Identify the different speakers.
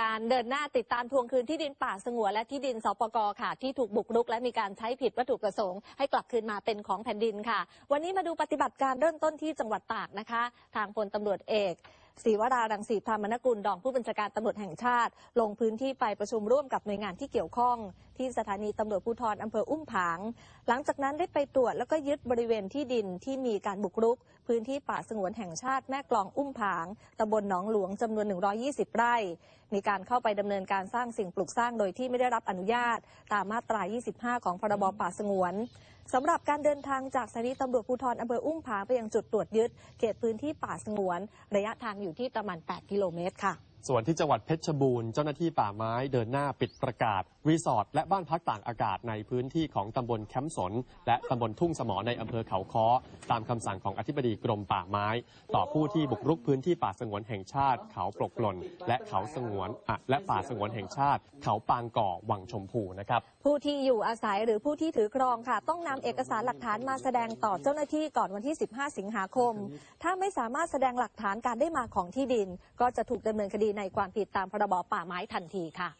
Speaker 1: การเดินหน้าติดตามทวงคืนที่ดินป่าสงวนและที่ดินสปกค่ะ ที่ถูกบุกรุก และมีการใช้ผิดวัตถุประสงค์ให้กลับคืนมาเป็นของแผ่นดินค่ะ วันนี้มาดูปฏิบัติการเริ่มต้นที่จังหวัดตากนะคะ ทางพลตำรวจเอกศรีวรารังสีพรามนกุลรองผู้บัญชาการตำรวจแห่งชาติ ลงพื้นที่ไปประชุมร่วมกับหน่วยงานที่เกี่ยวข้อง ที่สถานีตำรวจภูธรอำเภออุ้มผาง หลังจากนั้นได้ไปตรวจแล้วก็ยึดบริเวณที่ดินที่มีการบุกรุก พื้นที่ป่าสงวนแห่งชาติแม่กลองอุ้มผางตำบลหนองหลวงจำนวน 120 ไร่ มีการเข้าไปดำเนินการสร้างสิ่งปลูกสร้างโดยที่ไม่ได้รับอนุญาต ตามมาตรา 25 ของพรบป่าสงวนสำหรับการเดินทางจากสถานีตำรวจภูธรอำเภออุ้มผางไปยังจุดตรวจยึดเขตพื้นที่ป่าสงวน ระยะทางอยู่ที่ประมาณ 8 กิโลเมตรค่ะ
Speaker 2: ส่วนที่จังหวัดเพชรบูรณ์เจ้าหน้าที่ป่าไม้เดินหน้าปิดประกาศ รีสอร์ทและบ้านพักต่างอากาศในพื้นที่ของตำบลแคมป์สน และตำบลทุ่งสมอในอำเภอเขาค้อ ตามคำสั่งของอธิบดีกรมป่าไม้ ต่อผู้ที่บุกรุกพื้นที่ป่าสงวนแห่งชาติ เขาปลกหล่น และเขาสงวนและป่าสงวนแห่งชาติ เขาปางก่อวังชมพูนะครับ
Speaker 1: ผู้ที่อยู่อาศัยหรือผู้ที่ถือครองค่ะ ต้องนำเอกสารหลักฐานมาแสดงต่อเจ้าหน้าที่ก่อนวันที่ 15 สิงหาคม ถ้าไม่สามารถแสดงหลักฐานการได้มาของที่ดิน ก็จะถูกดำเนินคดีในความผิดตามพรบป่าไม้ทันทีค่ะ